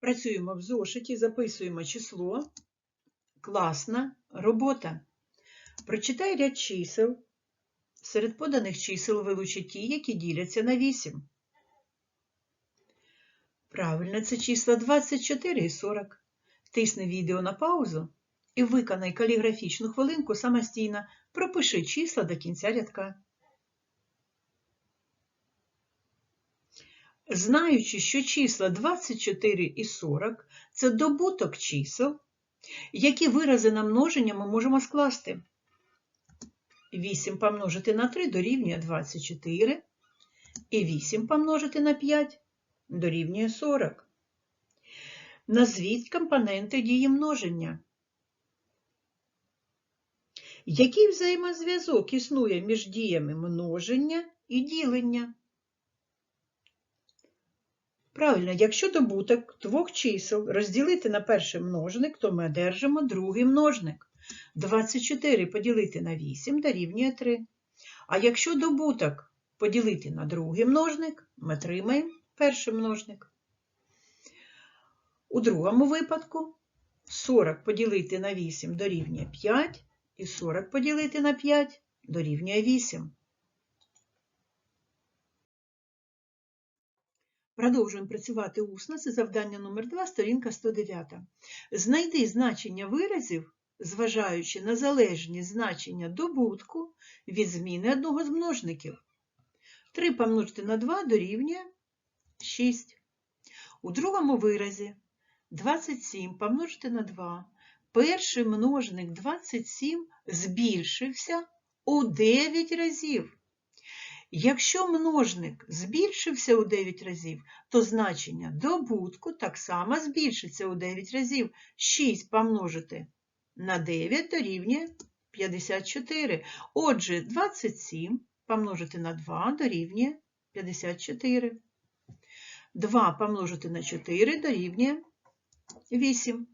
Працюємо в зошиті, записуємо число. Класна робота. Прочитай ряд чисел. Серед поданих чисел вилучи ті, які діляться на 8. Правильно, це числа 24 і 40. Тисни відео на паузу і виконай каліграфічну хвилинку самостійно. Пропиши числа до кінця рядка. Знаючи, що числа 24 і 40 – це добуток чисел, які вирази на множення ми можемо скласти. 8 помножити на 3 дорівнює 24, і 8 помножити на 5 дорівнює 40. Назвіть компоненти дії множення. Який взаємозв'язок існує між діями множення і ділення? Правильно, якщо добуток двох чисел розділити на перший множник, то ми одержимо другий множник. 24 поділити на 8 дорівнює 3. А якщо добуток поділити на другий множник, ми отримаємо перший множник. У другому випадку 40 поділити на 8 дорівнює 5, і 40 поділити на 5 дорівнює 8. Продовжуємо працювати усно. Це завдання номер 2, сторінка 109. Знайди значення виразів, зважаючи на залежні значення добутку від зміни одного з множників. 3 помножити на 2 дорівнює 6. У другому виразі 27 помножити на 2. Перший множник 27 збільшився у 9 разів. Якщо множник збільшився у 9 разів, то значення добутку так само збільшиться у 9 разів. 6 помножити на 9 дорівнює 54. Отже, 27 помножити на 2 дорівнює 54. 2 помножити на 4 дорівнює 8.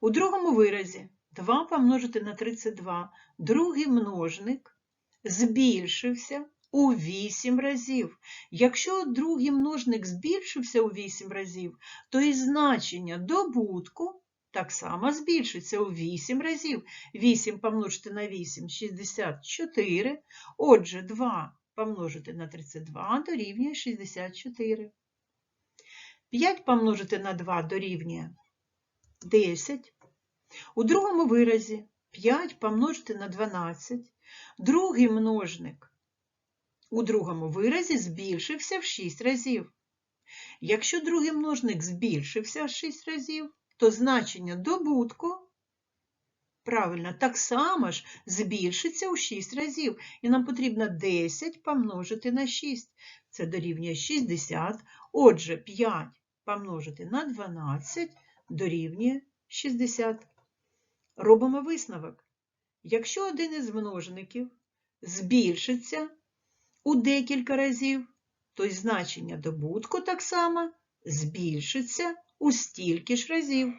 У другому виразі 2 помножити на 32. Другий множник збільшився у 8 разів. Якщо другий множник збільшився у 8 разів, то і значення добутку так само збільшиться у 8 разів. 8 помножити на 8 – 64. Отже, 2 помножити на 32 дорівнює 64. 5 помножити на 2 дорівнює 10. У другому виразі 5 помножити на 12. Другий множник у другому виразі збільшився в 6 разів. Якщо другий множник збільшився в 6 разів, то значення добутку, правильно, так само ж збільшиться у 6 разів. І нам потрібно 10 помножити на 6. Це дорівнює 60. Отже, 5 помножити на 12 дорівнює 60. Робимо висновок. Якщо один із множників збільшиться у декілька разів, то й значення добутку так само збільшиться у стільки ж разів.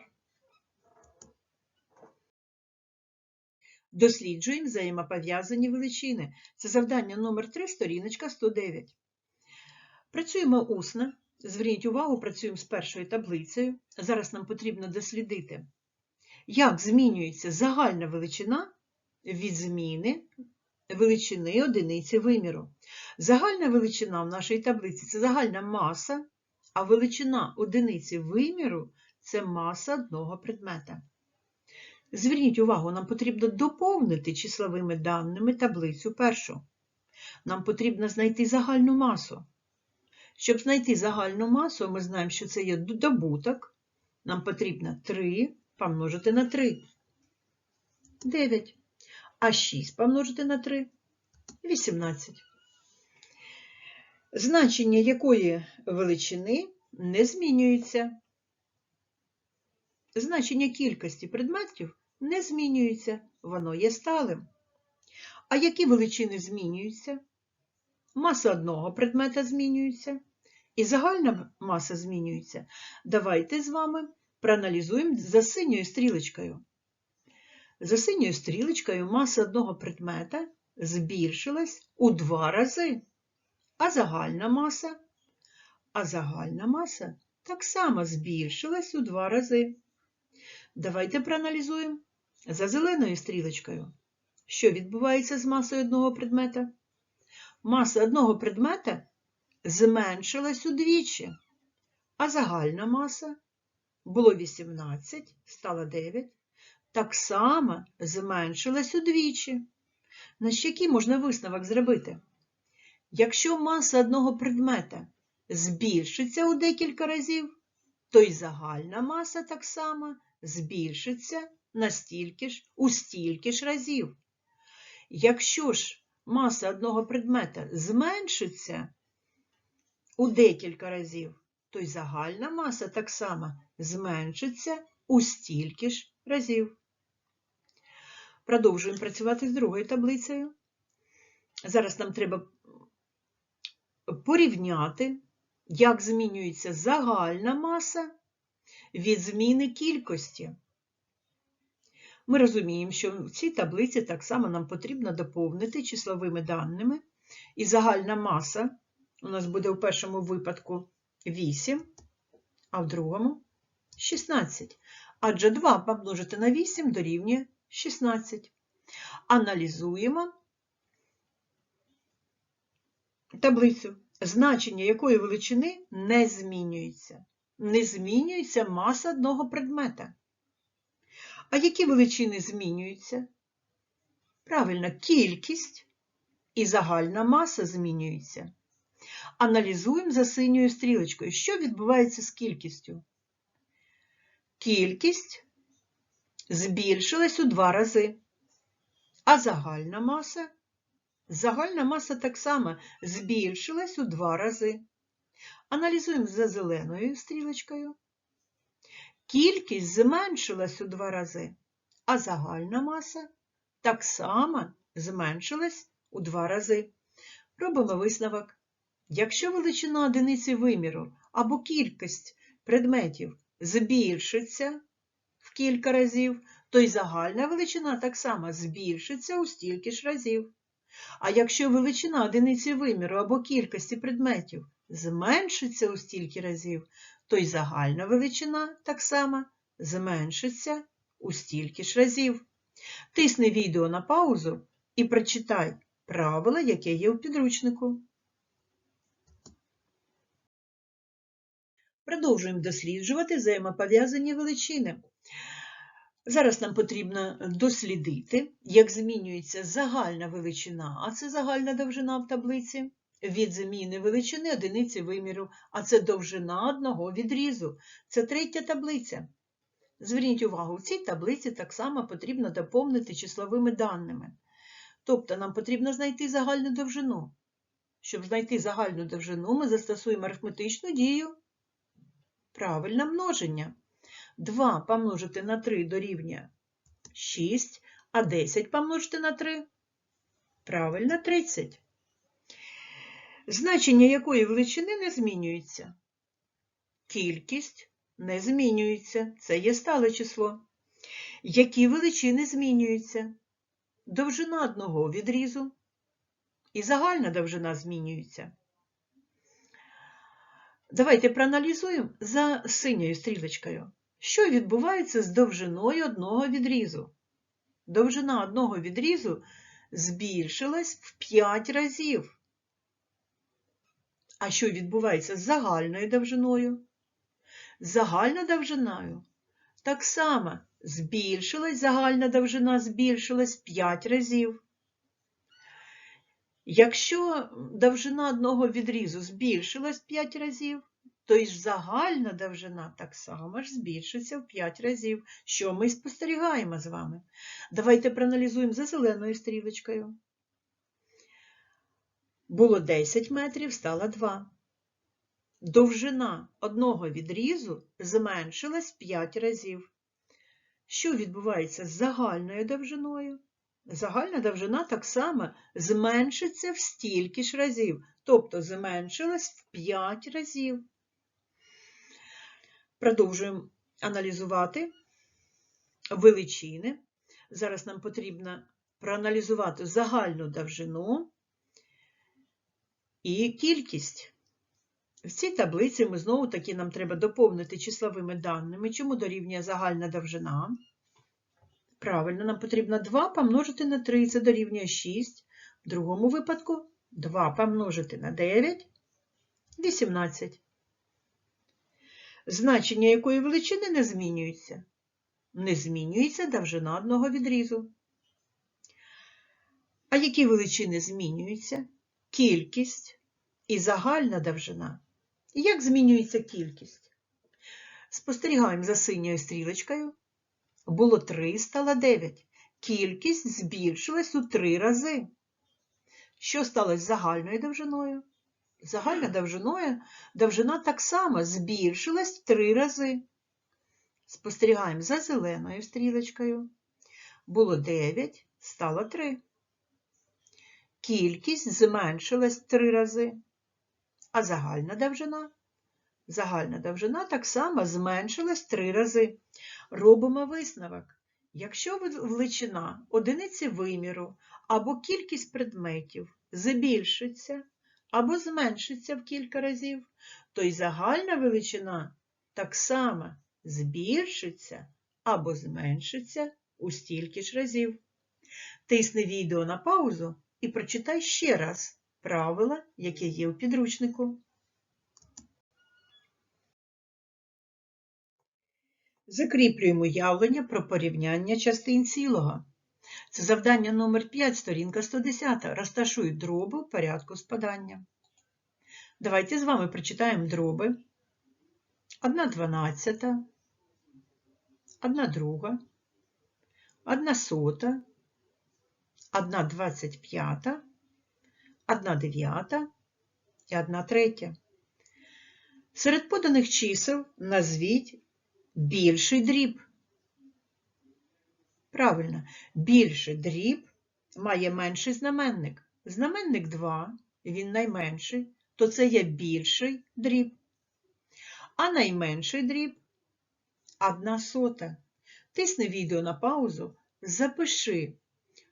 Досліджуємо взаємопов'язані величини. Це завдання номер 3, сторіночка 109. Працюємо усно. Зверніть увагу, працюємо з першою таблицею. Зараз нам потрібно дослідити, як змінюється загальна величина від зміни величини одиниці виміру. Загальна величина в нашій таблиці це загальна маса, а величина одиниці виміру це маса одного предмета. Зверніть увагу, нам потрібно доповнити числовими даними таблицю першу. Нам потрібно знайти загальну масу. Щоб знайти загальну масу, ми знаємо, що це є добуток. Нам потрібно 3 помножити на 3. 9. А 6 помножити на 3 18. Значення якої величини не змінюється. Значення кількості предметів не змінюється, воно є сталим. А які величини змінюються? Маса одного предмета змінюється, і загальна маса змінюється. Давайте з вами проаналізуємо за синьою стрілочкою. За синьою стрілочкою маса одного предмета збільшилась у два рази. А загальна маса? А загальна маса так само збільшилась у два рази. Давайте проаналізуємо за зеленою стрілочкою. Що відбувається з масою одного предмета? Маса одного предмета зменшилась удвічі, а загальна маса було 18, стало 9, так само зменшилась удвічі. На який можна висновок зробити? Якщо маса одного предмета збільшиться у декілька разів, то й загальна маса так само збільшиться настільки ж, у стільки ж разів. Якщо ж маса одного предмета зменшиться у декілька разів, то й загальна маса так само зменшиться у стільки ж разів. Продовжуємо працювати з другою таблицею. Зараз нам треба порівняти, як змінюється загальна маса від зміни кількості. Ми розуміємо, що в цій таблиці так само нам потрібно доповнити числовими даними, і загальна маса у нас буде у першому випадку 8, а в другому 16. Адже 2 помножити на 8 дорівнює 16. Аналізуємо таблицю, значення якої величини не змінюється. Не змінюється маса одного предмета. А які величини змінюються? Правильно, кількість і загальна маса змінюються. Аналізуємо за синьою стрілочкою, що відбувається з кількістю. Кількість збільшилась у два рази, а загальна маса Загальна маса так само збільшилась у два рази. Аналізуємо за зеленою стрілочкою. Кількість зменшилась у два рази, а загальна маса так само зменшилась у два рази. Робимо висновок. Якщо величина одиниці виміру або кількість предметів збільшиться кілька разів, то й загальна величина так само збільшиться у стільки ж разів. А якщо величина одиниці виміру або кількості предметів зменшиться у стільки разів, то й загальна величина так само зменшиться у стільки ж разів. Тисни відео на паузу і прочитай правила, яке є у підручнику. Продовжуємо досліджувати взаємопов'язані величини. Зараз нам потрібно дослідити, як змінюється загальна величина, а це загальна довжина в таблиці, від зміни величини одиниці виміру, а це довжина одного відрізу. Це третя таблиця. Зверніть увагу, в цій таблиці так само потрібно доповнити числовими даними. Тобто нам потрібно знайти загальну довжину. Щоб знайти загальну довжину, ми застосуємо арифметичну дію. Правильне множення. 2 помножити на 3 дорівнює 6, а 10 помножити на 3 правильно 30. Значення якої величини не змінюється? Кількість не змінюється, це є стале число. Які величини змінюються? Довжина одного відрізу і загальна довжина змінюється. Давайте проаналізуємо за синьою стрілочкою. Що відбувається з довжиною одного відрізу? Довжина одного відрізу збільшилась в 5 разів. А що відбувається з загальною довжиною? Загальна довжиною так само збільшилась, загальна довжина збільшилась 5 разів. Якщо довжина одного відрізу збільшилась 5 разів, то й загальна довжина так само ж збільшиться в 5 разів, що ми спостерігаємо з вами. Давайте проаналізуємо за зеленою стрілочкою. Було 10 метрів, стало 2. Довжина одного відрізу зменшилась 5 разів. Що відбувається з загальною довжиною? Загальна довжина так само зменшиться в стільки ж разів, тобто зменшилась в 5 разів. Продовжуємо аналізувати величини. Зараз нам потрібно проаналізувати загальну довжину і кількість. В цій таблиці ми знову таки нам треба доповнити числовими даними, чому дорівнює загальна довжина. Правильно, нам потрібно 2 помножити на 3, це дорівнює 6. В другому випадку 2 помножити на 9 18. Значення якої величини не змінюється? Не змінюється довжина одного відрізу. А які величини змінюються? Кількість і загальна довжина. Як змінюється кількість? Спостерігаємо за синьою стрілочкою. Було 3, стало 9. Кількість збільшилась у 3 рази. Що сталося з загальною довжиною? Загальна довжиною довжина так само збільшилась в 3 рази. Спостерігаємо за зеленою стрілочкою. Було 9, стало 3. Кількість зменшилась в 3 рази. А загальна довжина? Загальна довжина так само зменшилась 3 рази. Робимо висновок. Якщо величина одиниці виміру або кількість предметів збільшиться або зменшиться в кілька разів, то й загальна величина так само збільшиться або зменшиться у стільки ж разів. Тисни відео на паузу і прочитай ще раз правила, які є у підручнику. Закріплюємо уявлення про порівняння частин цілого. Це завдання номер 5, сторінка 110. Розташуй дроби в порядку спадання. Давайте з вами прочитаємо дроби. 1 дванадцята, 1 друга, 1 сота, 1 двадцять п'ята, 1 дев'ята і 1 третя. Серед поданих чисел назвіть більший дріб. Правильно, більший дріб має менший знаменник. Знаменник 2, він найменший, то це є більший дріб. А найменший дріб одна сота. Тисни відео на паузу, запиши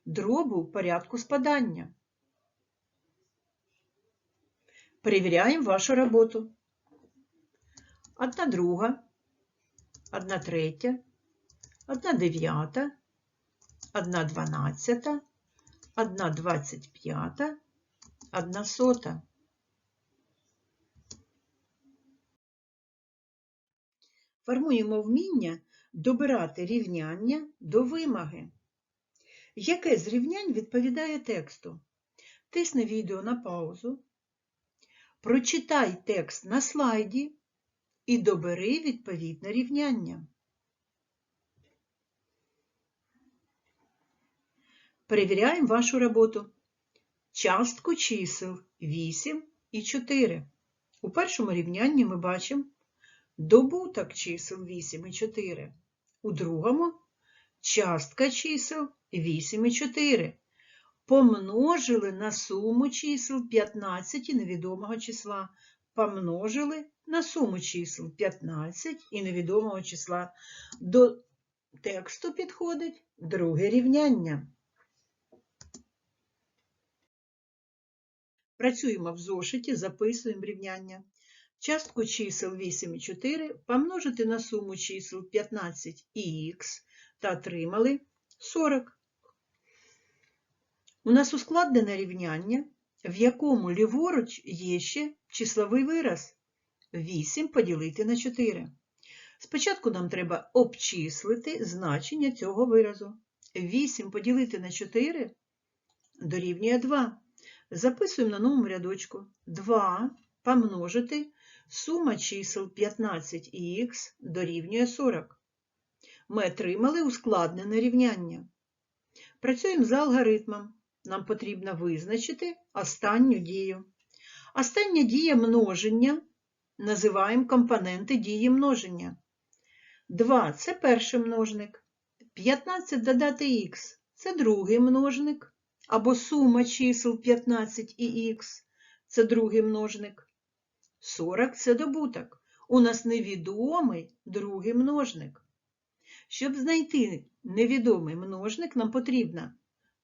дробу в порядку спадання. Перевіряємо вашу роботу. Одна друга, одна третя, одна дев'ята, одна дванадцята, одна двадцять п'ята, одна сота. Формуємо вміння добирати рівняння до вимоги. Яке з рівнянь відповідає тексту? Тисни відео на паузу, прочитай текст на слайді і добери відповідне рівняння. Перевіряємо вашу роботу. Частку чисел 8 і 4. У першому рівнянні ми бачимо добуток чисел 8 і 4. У другому частка чисел 8 і 4. Помножили на суму чисел 15 і невідомого числа. Помножили на суму чисел 15 і невідомого числа. До тексту підходить друге рівняння. Працюємо в зошиті, записуємо рівняння. Частку чисел 8 і 4 помножити на суму чисел 15 і х та отримали 40. У нас ускладнене рівняння, в якому ліворуч є ще числовий вираз 8 поділити на 4. Спочатку нам треба обчислити значення цього виразу. 8 поділити на 4 дорівнює 2. Записуємо на новому рядочку 2 помножити сума чисел 15 і х дорівнює 40. Ми отримали ускладнене рівняння. Працюємо за алгоритмом. Нам потрібно визначити останню дію. Остання дія множення називаємо компоненти дії множення. 2 це перший множник. 15 додати х це другий множник або сума чисел 15 і х це другий множник. 40 це добуток. У нас невідомий другий множник. Щоб знайти невідомий множник, нам потрібно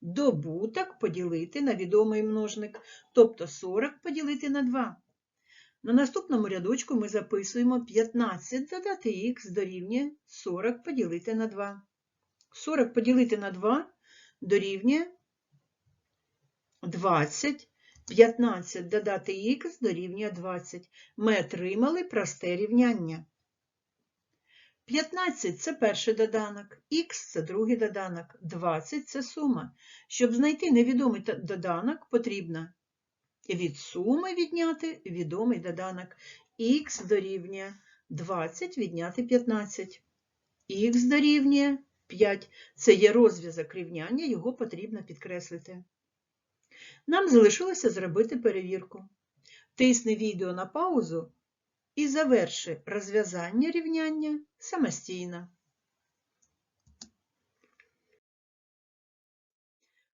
добуток поділити на відомий множник, тобто 40 поділити на 2. На наступному рядочку ми записуємо 15 додати х дорівнює 40 поділити на 2. 40 поділити на 2 дорівнює 20. 15 додати х дорівнює 20. Ми отримали просте рівняння. 15 це перший доданок, х це другий доданок, 20 це сума. Щоб знайти невідомий доданок, потрібно від суми відняти відомий доданок. х дорівнює 20 відняти 15. х дорівнює 5. Це є розв'язок рівняння, його потрібно підкреслити. Нам залишилося зробити перевірку. Тисни відео на паузу і заверши розв'язання рівняння самостійно.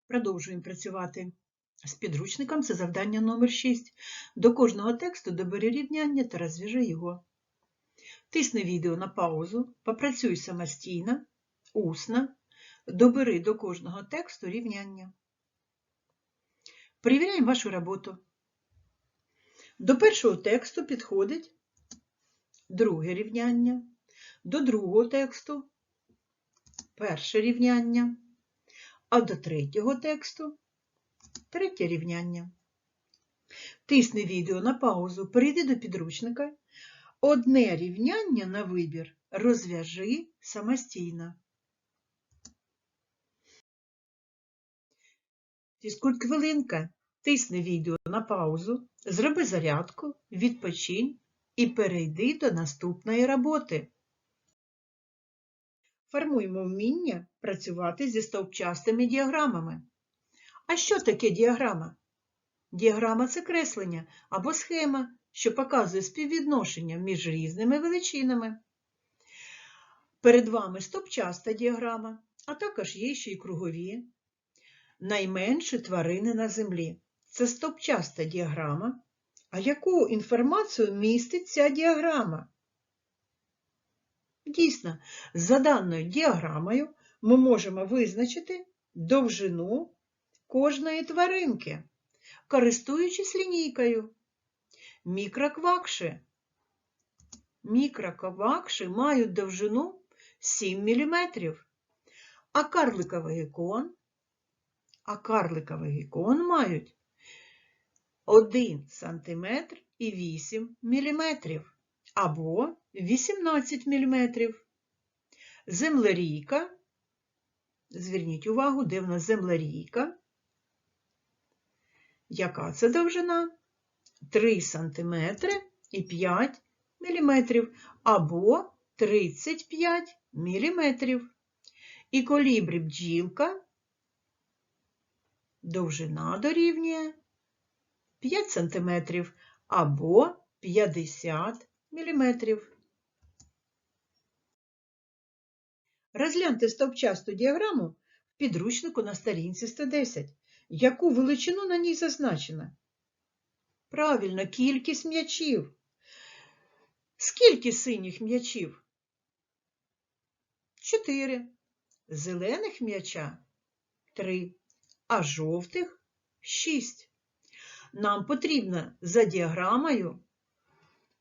Продовжуємо працювати з підручником. Це завдання номер 6. До кожного тексту добери рівняння та розв'яжи його. Тисни відео на паузу, попрацюй самостійно, усно, добери до кожного тексту рівняння. Перевіряємо вашу роботу. До першого тексту підходить друге рівняння, до другого тексту перше рівняння, а до третього тексту третє рівняння. Тисни відео на паузу, перейди до підручника. Одне рівняння на вибір розв'яжи самостійно. Фізкульт хвилинка. Тисни відео на паузу, зроби зарядку, відпочинь і перейди до наступної роботи. Формуємо вміння працювати зі стовпчастими діаграмами. А що таке діаграма? Діаграма це креслення або схема, що показує співвідношення між різними величинами. Перед вами стовпчаста діаграма, а також є ще й кругові. Найменші тварини на землі. Це стовпчаста діаграма. А яку інформацію містить ця діаграма? Дійсно, за даною діаграмою ми можемо визначити довжину кожної тваринки, користуючись лінійкою. Мікроквакші. Мікроквакші мають довжину 7 мм, а карликовий гекон, а карликовий гекон мають 1 см і 8 мм або 18 мм. Землерійка, зверніть увагу, де в нас землерійка. Яка це довжина? 3 см і 5 мм або 35 мм. І колібрі бджілка довжина дорівнює 5 см або 50 мм. Розгляньте стовпчасту діаграму в підручнику на сторінці 110. Яку величину на ній зазначено? Правильно, кількість м'ячів. Скільки синіх м'ячів? Чотири. Зелених м'яча три, а жовтих шість. Нам потрібно за діаграмою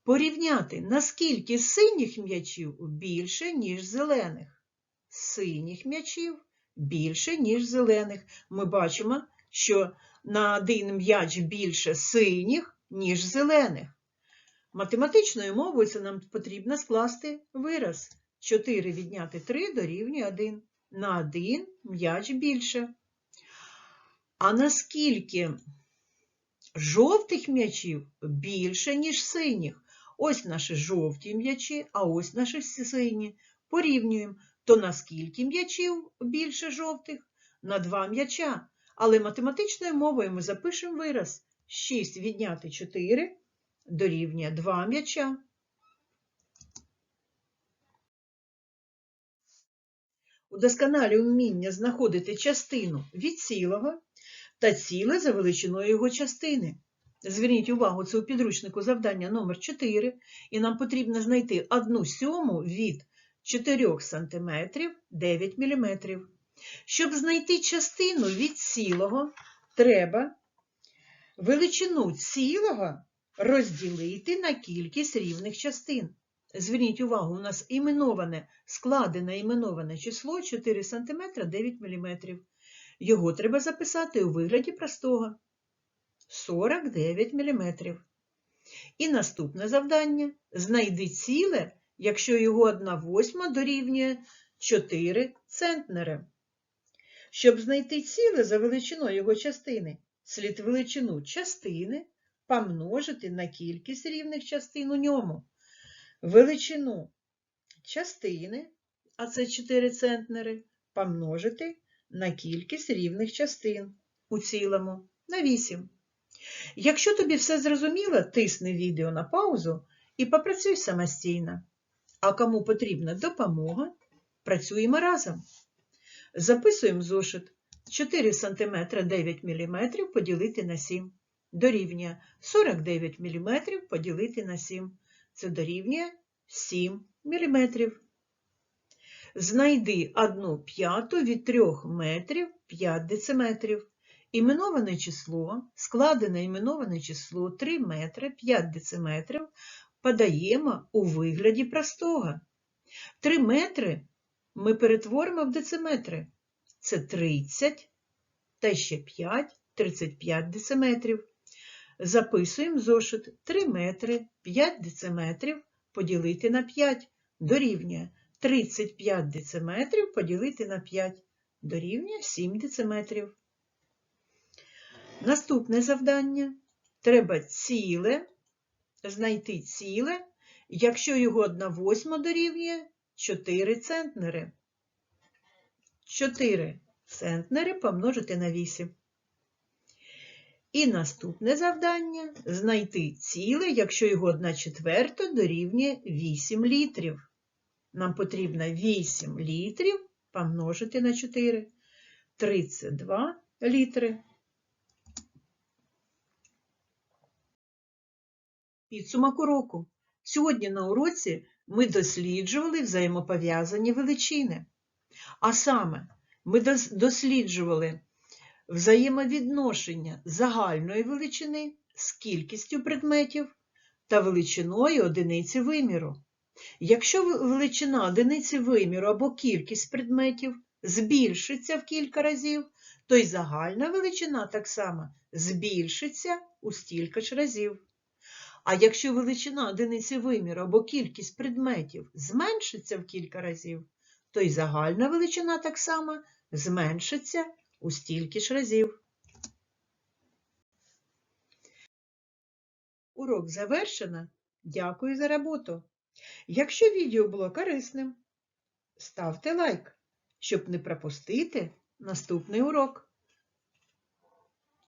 порівняти, наскільки синіх м'ячів більше, ніж зелених. Синіх м'ячів більше, ніж зелених. Ми бачимо, що на один м'яч більше синіх, ніж зелених. Математичною мовою це нам потрібно скласти вираз. 4 відняти 3 дорівнює 1. На 1 м'яч більше. А наскільки жовтих м'ячів більше, ніж синіх? Ось наші жовті м'ячі, а ось наші сині. Порівнюємо, то наскільки м'ячів більше жовтих? На 2 м'яча. Але математичною мовою ми запишемо вираз 6 відняти 4 дорівнює 2 м'яча. Удосконалює вміння знаходити частину від цілого та ціле за величиною його частини. Зверніть увагу, це у підручнику завдання номер 4 і нам потрібно знайти 1 сьому від 4 см 9 мм. Щоб знайти частину від цілого, треба величину цілого розділити на кількість рівних частин. Зверніть увагу, у нас іменоване, складене іменоване число 4 см 9 мм. Його треба записати у вигляді простого 49 мм. І наступне завдання знайди ціле, якщо його 1 восьма дорівнює 4 центнери. Щоб знайти ціле за величиною його частини, слід величину частини помножити на кількість рівних частин у ньому. Величину частини, а це 4 центнери, помножити на кількість рівних частин у цілому на 8. Якщо тобі все зрозуміло, тисни відео на паузу і попрацюй самостійно. А кому потрібна допомога, працюємо разом. Записуємо зошит 4 см 9 мм поділити на 7. Дорівнює 49 мм поділити на 7. Це дорівнює 7 мм. Знайди 1 п'яту від 3 метрів 5 дециметрів. Іменоване число, складене іменоване число 3 метри 5 дециметрів подаємо у вигляді простого. 3 метри ми перетворимо в дециметри. Це 30 та ще 5, 35 дециметрів. Записуємо зошит 3 метри 5 дециметрів поділити на 5 дорівнює 35 дециметрів поділити на 5 дорівнює 7 дециметрів. Наступне завдання. Треба ціле, знайти ціле, якщо його 1 восьма дорівнює 4 центнери. 4 центнери помножити на 8. І наступне завдання знайти ціле, якщо його 1 четверта дорівнює 8 літрів. Нам потрібно 8 літрів помножити на 4. 32 літри. Підсумок уроку. Сьогодні на уроці ми досліджували взаємопов'язані величини. А саме, ми досліджували взаємовідношення загальної величини з кількістю предметів та величиною одиниці виміру. Якщо величина одиниці виміру або кількість предметів збільшиться в кілька разів, то й загальна величина так само збільшиться у стільки ж разів. А якщо величина одиниці виміру або кількість предметів зменшиться в кілька разів, то й загальна величина так само зменшиться у стільки ж разів. Урок завершено. Дякую за роботу. Якщо відео було корисним, ставте лайк, щоб не пропустити наступний урок.